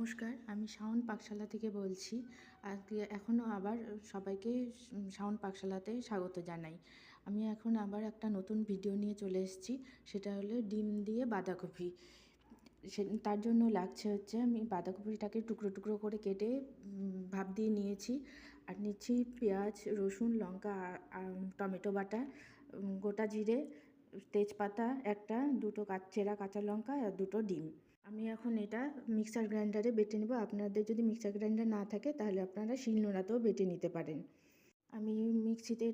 নমস্কার, আমি শাওন পাকশালা থেকে বলছি। আজকে এখনও আবার সবাইকে শাওন পাকশালাতে স্বাগত জানাই। আমি এখন আবার একটা নতুন ভিডিও নিয়ে চলে এসেছি, সেটা হলো ডিম দিয়ে বাঁধাকপি। সে, তার জন্য লাগছে হচ্ছে, আমি বাঁধাকপিটাকে টুকরো টুকরো করে কেটে ভাপ দিয়ে নিয়েছি। আর নিচ্ছি পেঁয়াজ, রসুন, লঙ্কা টমেটো বাটা গোটা জিরে তেজপাতা একটা, দুটো চেরা কাঁচা লঙ্কা আর দুটো ডিম। আমি এখন এটা মিক্সার গ্রাইন্ডারে বেটে নেব। আপনাদের যদি মিক্সার গ্রাইন্ডার না থাকে, তাহলে আপনারা শিলনোড়াতেও বেটে নিতে পারেন। আমি মিক্সিতে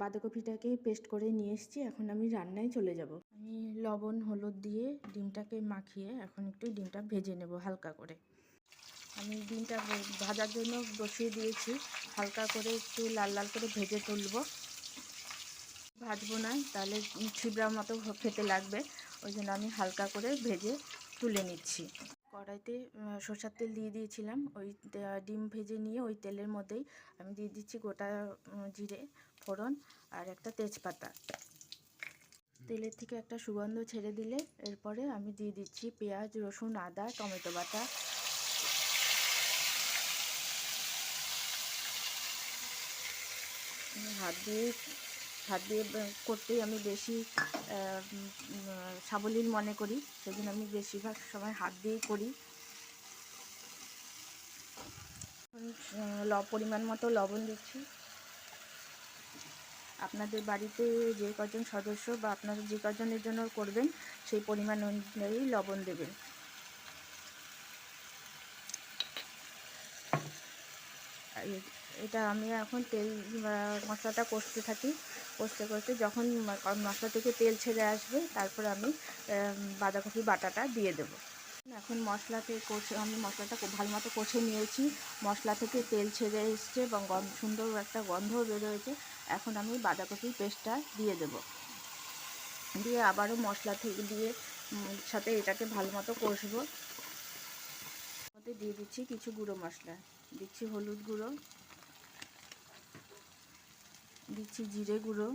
বাঁধাকপিটাকে পেস্ট করে নিয়ে এসেছি। এখন আমি রান্নায় চলে যাব। আমি লবণ, হলুদ দিয়ে ডিমটাকে মাখিয়ে এখন একটু ডিমটা ভেজে নেব হালকা করে। আমি ডিমটা ভাজার জন্য বসিয়ে দিয়েছি। হালকা করে একটু লাল লাল করে ভেজে তুলব। ভাজবো না, তাহলে ছিবড়ার মতো খেতে লাগবে। ওই জন্য আমি হালকা করে ভেজে তুলে নিচ্ছি। কড়াইতে সরষের তেল দিয়ে দিয়েছিলাম। ওই ডিম ভেজে নিয়ে ওই তেলের মধ্যেই আমি দিয়ে দিচ্ছি গোটা জিরে, ফোড়ন আর একটা তেজপাতা। তেলের থেকে একটা সুগন্ধ ছেড়ে দিলে এরপরে আমি দিয়ে দিচ্ছি পেঁয়াজ, রসুন, আদা, টমেটো বাটা। হাত দিয়ে হাত দিয়ে করতেই আমি বেশি সাবলীল মনে করি। সেজন্য আমি বেশিরভাগ সময় হাত দিয়েই করি। ল, পরিমাণ মতো লবণ দিচ্ছি। আপনাদের বাড়িতে যে কজন সদস্য বা আপনারা যে কজনের জন্য করবেন, সেই পরিমাণ অনুযায়ী লবণ দেবেন। আর এটা আমি এখন তেল মশলাটা কষতে থাকি। কষতে কষতে যখন মশলা থেকে তেল ছেড়ে আসবে, তারপর আমি বাঁধাকপি বাটাটা দিয়ে দেবো। এখন মশলাতে কষে আমি মশলাটা ভালো মতো কষে নিয়েছি। মশলা থেকে তেল ছেড়ে এসছে এবং সুন্দর একটা গন্ধ বেরোয়েছে। এখন আমি বাঁধাকপির পেস্টটা দিয়ে দেবো। দিয়ে আবারও মশলা থেকে দিয়ে সাথে এটাকে ভালো মতো কষবো। দিয়ে দিচ্ছি কিছু গুঁড়ো মশলা। দিচ্ছি হলুদ গুঁড়ো। দিচ্ছি জিরে গুঁড়ো।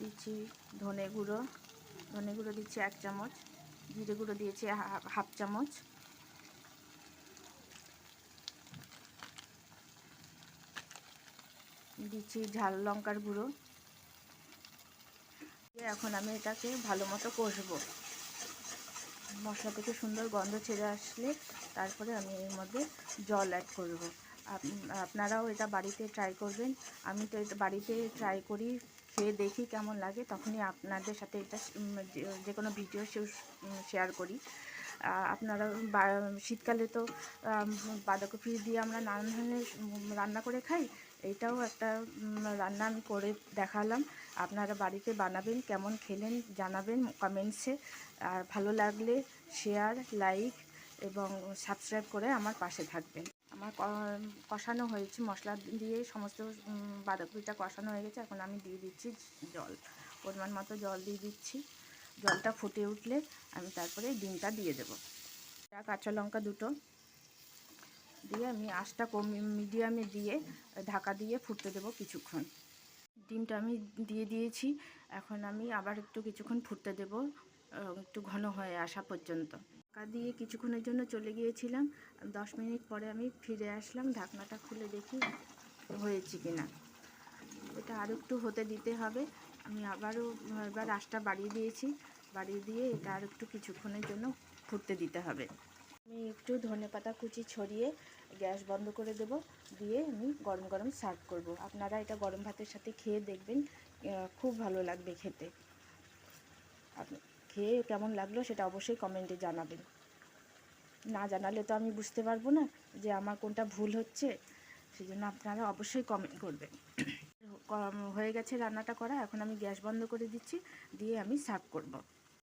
দিচ্ছি ধনে গুঁড়ো। ধনে গুঁড়ো দিচ্ছি এক চামচ। জিরে গুঁড়ো দিয়েছি হাফ চামচ। দিচ্ছি ঝাল লঙ্কার গুঁড়ো। এখন আমি এটাকে ভালো মতো কষবো। মশলা থেকে সুন্দর গন্ধ ছেড়ে আসলে তারপরে আমি এর মধ্যে জল অ্যাড করব। আপ- আপনারাও এটা বাড়িতে ট্রাই করবেন। আমি তো এটা বাড়িতে ট্রাই করি, খেয়ে দেখি কেমন লাগে, তখনই আপনাদের সাথে এটা যে- কোনো ভিডিও শেয়ার করি। আপনারা শীতকালে তো বাঁধাকপি দিয়ে আমরা নানান ধরনের রান্না করে খাই এইটাও একটা রান্না আমি করে দেখালাম। আপনারা বাড়িতে বানাবেন, কেমন খেলেন জানাবেন কমেন্টসে আর ভালো লাগলে শেয়ার লাইক এবং সাবস্ক্রাইব করে আমার পাশে থাকবেন। আমার কষানো হয়েছে, মশলা দিয়ে সমস্ত বাঁধাকপিটা কষানো হয়ে গেছে। এখন আমি দিয়ে দিচ্ছি জল, পরিমাণ মতো জল দিয়ে দিচ্ছি। জলটা ফুটে উঠলে আমি তারপরে ডিমটা দিয়ে দেবো। কাঁচা লঙ্কা দুটো। দিয়ে আমি আঁচটা কম, মিডিয়ামে দিয়ে ঢাকা দিয়ে ফুটতে দেবো কিছুক্ষণ। ডিমটা আমি দিয়ে দিয়েছি। এখন আমি আবার একটু কিছুক্ষণ ফুটতে দেব একটু ঘন হয়ে আসা পর্যন্ত। ঢাকা দিয়ে কিছুক্ষণের জন্য চলে গিয়েছিলাম। দশ মিনিট পরে আমি ফিরে আসলাম। ঢাকনাটা খুলে দেখি হয়েছে কি না এটা আর একটু হতে দিতে হবে। আমি আবারও এবার আঁচটা বাড়িয়ে দিয়েছি। বাড়িয়ে দিয়ে এটা আর একটু কিছুক্ষণের জন্য ফুটতে দিতে হবে। আমি একটু ধনেপাতা কুচি ছড়িয়ে গ্যাস বন্ধ করে দেব। দিয়ে আমি গরম গরম সার্ভ করব। আপনারা এটা গরম ভাতের সাথে খেয়ে দেখবেন খুব ভালো লাগবে খেতে। খেয়ে কেমন লাগল সেটা অবশ্যই কমেন্টে জানাবেন। না জানালে তো আমি বুঝতে পারব না যে আমার কোনটা ভুল হচ্ছে সেই জন্য আপনারা অবশ্যই কমেন্ট করবেন। হয়ে গেছে রান্নাটা করা, এখন আমি গ্যাস বন্ধ করে দিচ্ছি, দিয়ে আমি সার্ভ করব।